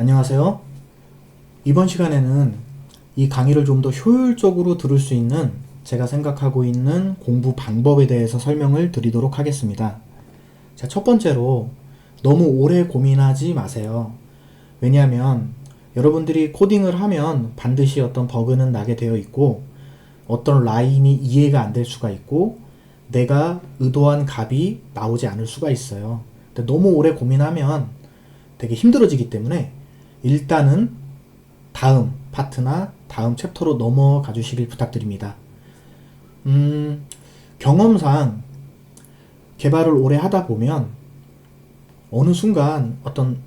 안녕하세요. 이번 시간에는 이 강의를 좀 더 효율적으로 들을 수 있는 제가 생각하고 있는 공부 방법에 대해서 설명을 드리도록 하겠습니다. 자, 첫 번째로 너무 오래 고민하지 마세요. 왜냐하면 여러분들이 코딩을 하면 반드시 어떤 버그는 나게 되어 있고 어떤 라인이 이해가 안 될 수가 있고 내가 의도한 값이 나오지 않을 수가 있어요. 너무 오래 고민하면 되게 힘들어지기 때문에 일단은 다음 파트나 다음 챕터로 넘어가 주시길 부탁드립니다. 음, 경험상 개발을 오래 하다 보면 어느 순간 어떤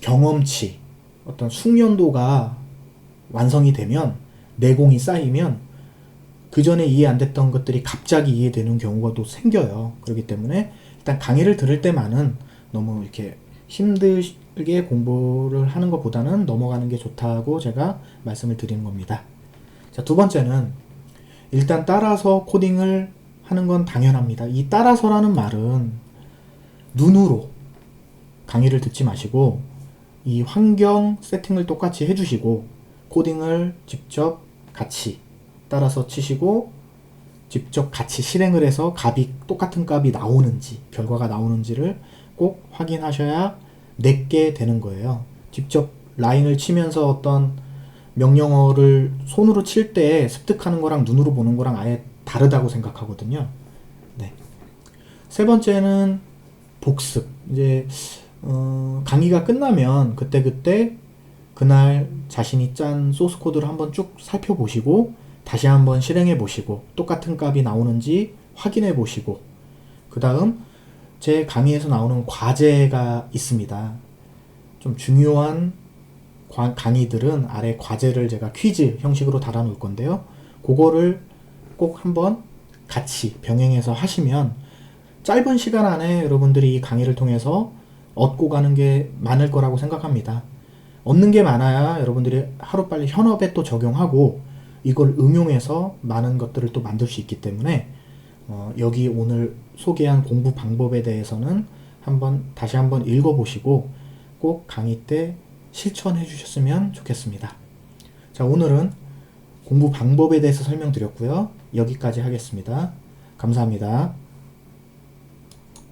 경험치, 어떤 숙련도가 완성이 되면 내공이 쌓이면 그 전에 이해 안 됐던 것들이 갑자기 이해되는 경우가 또 생겨요. 그렇기 때문에 일단 강의를 들을 때만은 너무 이렇게 힘들게 공부를 하는 것보다는 넘어가는 게 좋다고 제가 말씀을 드리는 겁니다. 자, 두 번째는 일단 따라서 코딩을 하는 건 당연합니다. 이 따라서라는 말은 눈으로 강의를 듣지 마시고 이 환경 세팅을 똑같이 해주시고 코딩을 직접 같이 따라서 치시고 직접 같이 실행을 해서 값이 똑같은 값이 나오는지 결과가 나오는지를 꼭 확인하셔야 내게 되는 거예요. 직접 라인을 치면서 어떤 명령어를 손으로 칠 때 습득하는 거랑 눈으로 보는 거랑 아예 다르다고 생각하거든요. 네. 세 번째는 복습. 이제 어, 강의가 끝나면 그때 그때 그날 자신이 짠 소스 코드를 한번 쭉 살펴보시고 다시 한번 실행해 보시고 똑같은 값이 나오는지 확인해 보시고 그 다음 제 강의에서 나오는 과제가 있습니다. 좀 중요한 과- 강의들은 아래 과제를 제가 퀴즈 형식으로 달아놓을 건데요. 그거를 꼭 한번 같이 병행해서 하시면 짧은 시간 안에 여러분들이 이 강의를 통해서 얻고 가는 게 많을 거라고 생각합니다. 얻는 게 많아야 여러분들이 하루빨리 현업에 또 적용하고 이걸 응용해서 많은 것들을 또 만들 수 있기 때문에 어, 여기 오늘 소개한 공부 방법에 대해서는 한번 다시 한번 읽어보시고 꼭 강의 때 실천해 주셨으면 좋겠습니다. 자, 오늘은 공부 방법에 대해서 설명드렸고요. 여기까지 하겠습니다. 감사합니다.